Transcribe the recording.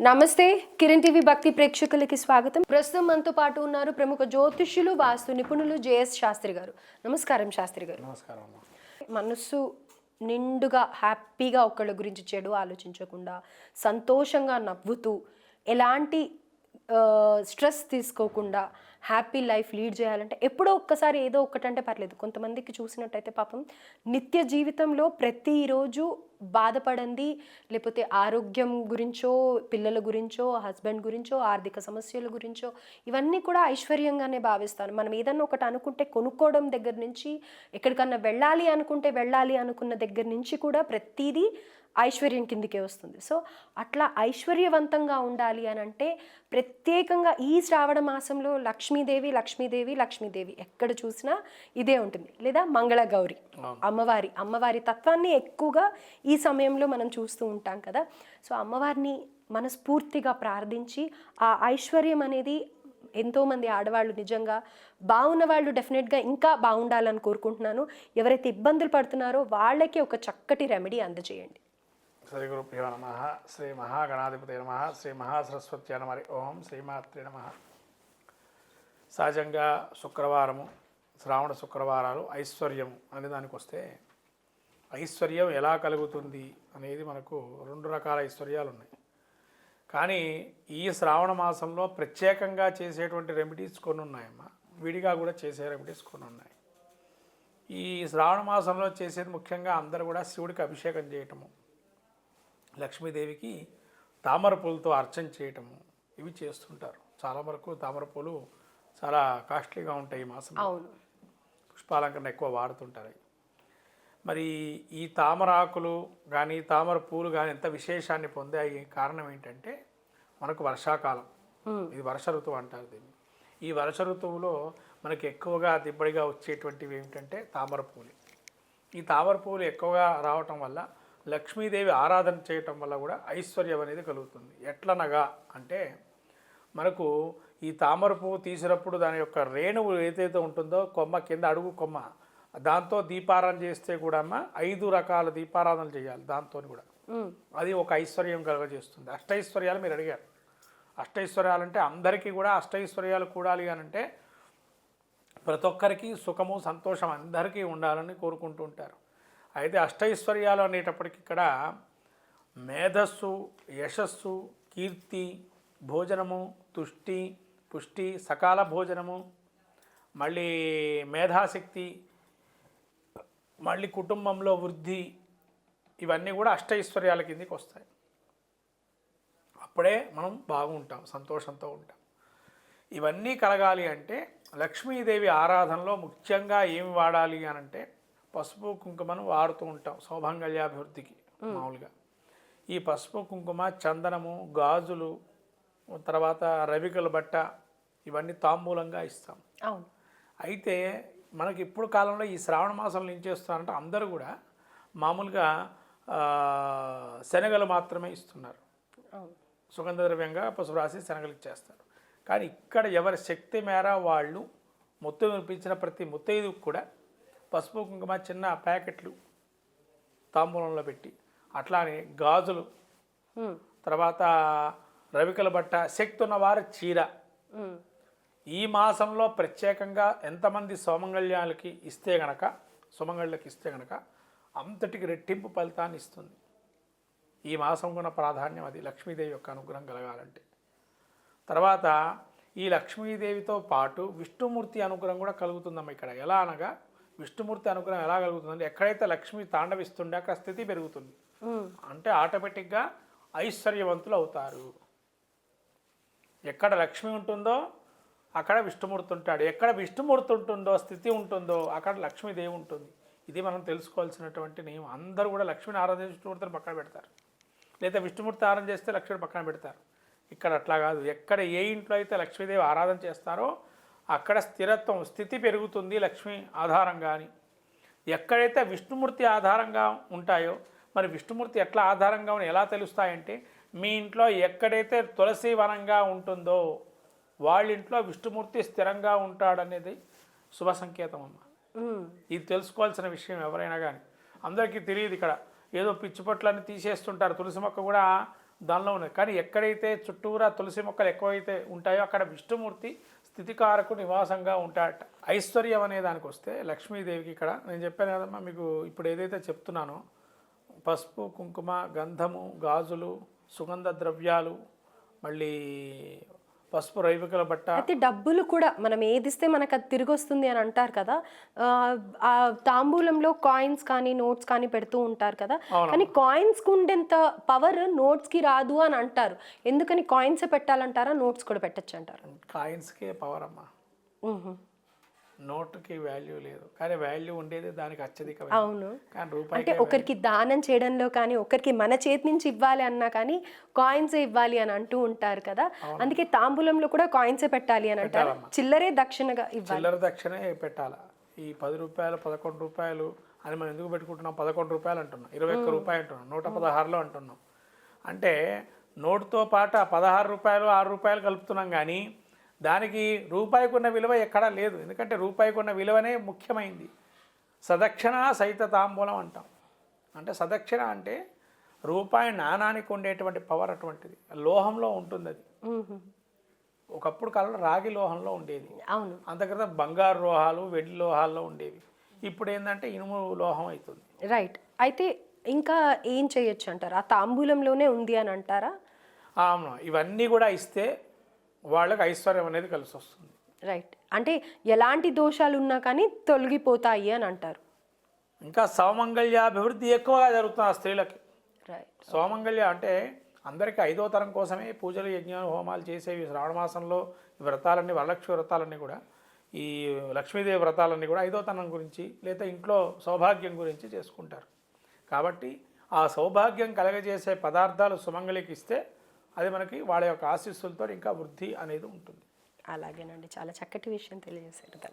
నమస్తే కిరణ్ టీవీ భక్తి ప్రేక్షకులకి స్వాగతం. ప్రస్తుతం మనతో పాటు ఉన్నారు ప్రముఖ జ్యోతిష్యులు వాస్తు నిపుణులు జేఎస్ శాస్త్రి గారు. నమస్కారం శాస్త్రి గారు. నమస్కారం మనస్సు నిండుగా హ్యాపీగా ఒకళ్ళ గురించి చెడు ఆలోచించకుండా సంతోషంగా నవ్వుతూ ఎలాంటి స్ట్రెస్ తీసుకోకుండా హ్యాపీ లైఫ్ లీడ్ చేయాలంటే ఎప్పుడో ఒక్కసారి ఏదో ఒక్కటంటే పర్లేదు. కొంతమందికి చూసినట్టయితే పాపం నిత్య జీవితంలో ప్రతిరోజు బాధపడంది లేకపోతే ఆరోగ్యం గురించో పిల్లల గురించో హస్బెండ్ గురించో ఆర్థిక సమస్యల గురించో ఇవన్నీ కూడా ఐశ్వర్యంగానే భావిస్తాను మనం ఏదన్నా ఒకటి అనుకుంటే కొనుక్కోవడం దగ్గర నుంచి ఎక్కడికన్నా వెళ్ళాలి అనుకుంటే వెళ్ళాలి అనుకున్న దగ్గర నుంచి కూడా ప్రతిదీ ఐశ్వర్యం కిందికే వస్తుంది. సో అట్లా ఐశ్వర్యవంతంగా ఉండాలి అని అంటే ప్రత్యేకంగా ఈ శ్రావణ మాసంలో లక్ష్మీదేవి లక్ష్మీదేవి లక్ష్మీదేవి ఎక్కడ చూసినా ఇదే ఉంటుంది. లేదా మంగళగౌరి అమ్మవారి అమ్మవారి తత్వాన్ని ఎక్కువగా ఈ సమయంలో మనం చూస్తూ ఉంటాం కదా. సో అమ్మవారిని మనస్ఫూర్తిగా ప్రార్థించి ఆ ఐశ్వర్యం అనేది ఎంతోమంది ఆడవాళ్ళు నిజంగా బాగున్న వాళ్ళు డెఫినెట్గా ఇంకా బాగుండాలని కోరుకుంటున్నాను. ఎవరైతే ఇబ్బందులు పడుతున్నారో వాళ్ళకి ఒక చక్కటి రెమెడీ అందజేయండి. శ్రీ గురుభ్యో నమ శ్రీ మహాగణాధిపతి నమ శ్రీ మహాసరస్వతి నమరి ఓం శ్రీమాత్రి నమ. సహజంగా శుక్రవారము శ్రావణ శుక్రవారాలు ఐశ్వర్యం అనే దానికి వస్తే ఐశ్వర్యం ఎలా కలుగుతుంది అనేది మనకు రెండు రకాల ఐశ్వర్యాలు ఉన్నాయి కానీ ఈ శ్రావణ మాసంలో ప్రత్యేకంగా చేసేటువంటి రెమెడీస్ కొన్ని ఉన్నాయమ్మా విడిగా కూడా చేసే రెమెడీస్ కొన్ని ఉన్నాయి ఈ శ్రావణ మాసంలో చేసేది ముఖ్యంగా అందరూ కూడా శివుడికి అభిషేకం చేయటము లక్ష్మీదేవికి తామర పూలతో అర్చన చేయటము ఇవి చేస్తుంటారు. చాలా వరకు తామర పూలు చాలా కాస్ట్లీగా ఉంటాయి ఈ మాసం పుష్పాలంకరణ ఎక్కువ వాడుతుంటారు. మరి ఈ తామర ఆకులు కానీ తామర పూలు కానీ ఎంత విశేషాన్ని పొందాయి కారణం ఏంటంటే మనకు వర్షాకాలం. ఇది వర్ష ఋతువు అంటారు దీన్ని. ఈ వర్ష ఋతువులో మనకి ఎక్కువగా దిబ్బడిగా వచ్చేటువంటివి ఏమిటంటే తామర పూలు. ఈ తామర పువ్వులు ఎక్కువగా రావటం వల్ల లక్ష్మీదేవి ఆరాధన చేయటం వల్ల కూడా ఐశ్వర్యం అనేది కలుగుతుంది. ఎట్లనగా అంటే మనకు ఈ తామర పువ్వు తీసినప్పుడు దాని యొక్క రేణువు ఏదైతే ఉంటుందో కొమ్మ కింద అడుగు కొమ్మ దాంతో దీపారాధన చేస్తే కూడా అమ్మ ఐదు రకాల దీపారాధనలు చేయాలి దాంతో కూడా. అది ఒక ఐశ్వర్యం కలుగజేస్తుంది. అష్టైశ్వర్యాలు మీరు అడిగారు. అష్టైశ్వర్యాలు అంటే అందరికీ కూడా అష్టైశ్వర్యాలు కూడాలి అని అంటే ప్రతి ఒక్కరికి సుఖము సంతోషం అందరికీ ఉండాలని కోరుకుంటూ ఉంటారు. అయితే అష్టైశ్వర్యాలు అనేటప్పటికి ఇక్కడ మేధస్సు యశస్సు కీర్తి భోజనము తుష్టి పుష్టి సకాల భోజనము మళ్ళీ మేధాశక్తి మళ్ళీ కుటుంబంలో వృద్ధి ఇవన్నీ కూడా అష్టైశ్వర్యాల కిందకి వస్తాయి. అప్పుడే మనం బాగుంటాం సంతోషంతో ఉంటాం. ఇవన్నీ కలగాలి అంటే లక్ష్మీదేవి ఆరాధనలో ముఖ్యంగా ఏమి వాడాలి అని అంటే పసుపు కుంకుమను వాడుతూ ఉంటాం సౌభాంగళ్యాభివృద్ధికి మామూలుగా. ఈ పసుపు కుంకుమ చందనము గాజులు తర్వాత రవికల బట్ట ఇవన్నీ తాంబూలంగా ఇస్తాం. అవును. అయితే మనకి ఇప్పుడు కాలంలో ఈ శ్రావణ మాసంలో ఏం చేస్తున్నారంటే అందరూ కూడా మామూలుగా శనగలు మాత్రమే ఇస్తున్నారు. సుగంధ ద్రవ్యంగా పసుపు రాసి శనగలు ఇచ్చేస్తారు. కానీ ఇక్కడ ఎవరి శక్తి మేర వాళ్ళు మొత్తం వినిపించిన ప్రతి ముత్తైదుకు కూడా పసుపు కుంకుమ చిన్న ప్యాకెట్లు తాంబూలంలో పెట్టి అట్లానే గాజులు. తర్వాత రవికల బట్ట శక్తి ఉన్నవారు చీర. ఈ మాసంలో ప్రత్యేకంగా ఎంతమంది సోమంగళ్యాలకి ఇస్తే గనక సుమంగళ్ళకి ఇస్తే గనక అంతటికి రెట్టింపు ఫలితాన్ని ఇస్తుంది. ఈ మాసం ఉన్న ప్రాధాన్యం అది లక్ష్మీదేవి యొక్క అనుగ్రహం కలగాలంటే. తర్వాత ఈ లక్ష్మీదేవితో పాటు విష్ణుమూర్తి అనుగ్రహం కూడా కలుగుతుందమ్మ ఇక్కడ. ఎలా అనగా విష్ణుమూర్తి అనుగ్రహం ఎలా కలుగుతుందంటే ఎక్కడైతే లక్ష్మి తాండవిస్తుండే అక్కడ స్థితి పెరుగుతుంది. అంటే ఆటోమేటిక్గా ఐశ్వర్యవంతులు అవుతారు. ఎక్కడ లక్ష్మి ఉంటుందో అక్కడ విష్ణుమూర్తి ఉంటాడు. ఎక్కడ విష్ణుమూర్తి ఉంటుందో స్థితి ఉంటుందో అక్కడ లక్ష్మీదేవి ఉంటుంది. ఇది మనం తెలుసుకోవాల్సినటువంటి నియమం. అందరూ కూడా లక్ష్మిని ఆరాధన విష్ణుమూర్తిని పక్కన పెడతారు. లేదా విష్ణుమూర్తి ఆరాధన చేస్తే లక్ష్మిని పక్కన పెడతారు. ఇక్కడ అట్లా కాదు. ఎక్కడ ఏ ఇంట్లో అయితే లక్ష్మీదేవి ఆరాధన చేస్తారో అక్కడ స్థిరత్వం స్థితి పెరుగుతుంది లక్ష్మి ఆధారంగా అని ఎక్కడైతే విష్ణుమూర్తి ఆధారంగా ఉంటాయో మరి విష్ణుమూర్తి ఎట్లా ఆధారంగా ఉన్న ఎలా తెలుస్తాయంటే మీ ఇంట్లో ఎక్కడైతే తులసి వనంగా ఉంటుందో వాళ్ళ ఇంట్లో విష్ణుమూర్తి స్థిరంగా ఉంటాడనేది శుభ సంకేతం అమ్మ. మ్మ్. ఇది తెలుసుకోవాల్సిన విషయం ఎవరైనా కానీ అందరికీ తెలియదు ఇక్కడ. ఏదో పిచ్చి పొట్లన్నీ తీసేస్తుంటారు. తులసి మొక్క కూడా దానిలో ఉన్నాయి కానీ ఎక్కడైతే చుట్టూరా తులసి మొక్కలు ఎక్కువైతే ఉంటాయో అక్కడ విష్ణుమూర్తి స్థితికారకు నివాసంగా ఉంటాడట. ఐశ్వర్యం అనే దానికి వస్తే లక్ష్మీదేవికి ఇక్కడ నేను చెప్పాను కదమ్మా మీకు ఇప్పుడు ఏదైతే చెప్తున్నానో పసుపు కుంకుమ గంధము గాజులు సుగంధ ద్రవ్యాలు మళ్ళీ పసుపు రైవికల బట్ట. అయితే డబ్బులు కూడా మనం ఏది ఇస్తే మనకు అది తిరిగి వస్తుంది అని అంటారు కదా ఆ, తాంబూలంలో కాయిన్స్ కానీ నోట్స్ కానీ పెడుతూ ఉంటారు కదా. కానీ కాయిన్స్కు ఉండేంత పవర్ నోట్స్కి రాదు అని అంటారు. ఎందుకని కాయిన్స్ పెట్టాలంటారా నోట్స్ కూడా పెట్టచ్చు అంటారు కాయిన్స్కే పవర్ అమ్మా. నోటుకి వాల్యూ లేదు. కానీ వాల్యూ ఉండేది దానికి అత్యధిక. అవును. కానీ రూపాయి అంటే ఒకరికి దానం చేయడంలో కానీ ఒకరికి మన చేతి నుంచి ఇవ్వాలి అన్నా కానీ కాయిన్స్ ఇవ్వాలి అని అంటూ ఉంటారు కదా. అందుకే తాంబూలంలో కూడా కాయిన్సే పెట్టాలి అని అంటారు. చిల్లరే దక్షిణగా ఇవ్వాలి. చిల్లర దక్షిణే పెట్టాల? ఈ పది రూపాయలు పదకొండు రూపాయలు అని మనం ఎందుకు పెట్టుకుంటున్నాం? పదకొండు రూపాయలు అంటున్నాం. ఇరవై ఒక్క రూపాయలు అంటున్నాం. నూట పదహారులో అంటున్నాం. అంటే నోటుతో పాటు ఆ పదహారు రూపాయలు ఆరు రూపాయలు కలుపుతున్నాం కానీ దానికి రూపాయికి ఉన్న విలువ ఎక్కడా లేదు. ఎందుకంటే రూపాయికి ఉన్న విలువనే ముఖ్యమైంది. సదక్షిణ సహిత తాంబూలం అంటాం. అంటే సదక్షిణ అంటే రూపాయి నాణానికి ఉండేటువంటి పవర్ అటువంటిది. లోహంలో ఉంటుంది అది. ఒకప్పుడు కాలంలో రాగి లోహంలో ఉండేది. అవును. అంతక్రితం బంగారు లోహాలు వెండి లోహాల్లో ఉండేవి. ఇప్పుడు ఏంటంటే ఇనుము లోహం అవుతుంది రైట్ అయితే ఇంకా ఏం చేయొచ్చు అంటారు? ఆ తాంబూలంలోనే ఉంది అని అంటారా? అవును. ఇవన్నీ కూడా ఇస్తే వాళ్ళకి ఐశ్వర్యం అనేది కలిసి వస్తుంది. రైట్ అంటే ఎలాంటి దోషాలు ఉన్నా కానీ తొలగిపోతాయి అని అంటారు. ఇంకా సౌమంగళ్యాభివృద్ధి ఎక్కువగా జరుగుతుంది ఆ స్త్రీలకి. రైట్ సౌమంగళ్య అంటే అందరికీ ఐదో తరం కోసమే పూజలు యజ్ఞాలు హోమాలు చేసేవి. శ్రావణ మాసంలో వ్రతాలన్నీ వరలక్ష్మి వ్రతాలన్నీ కూడా ఈ లక్ష్మీదేవి వ్రతాలన్నీ కూడా ఐదో తనం గురించి లేదా ఇంట్లో సౌభాగ్యం గురించి చేసుకుంటారు. కాబట్టి ఆ సౌభాగ్యం కలగజేసే పదార్థాలు సుమంగళికి ఇస్తే అది మనకి వాళ్ళ యొక్క ఆశీస్సులతో ఇంకా వృద్ధి అనేది ఉంటుంది. అలాగేనండి. చాలా చక్కటి విషయం తెలియజేశారు.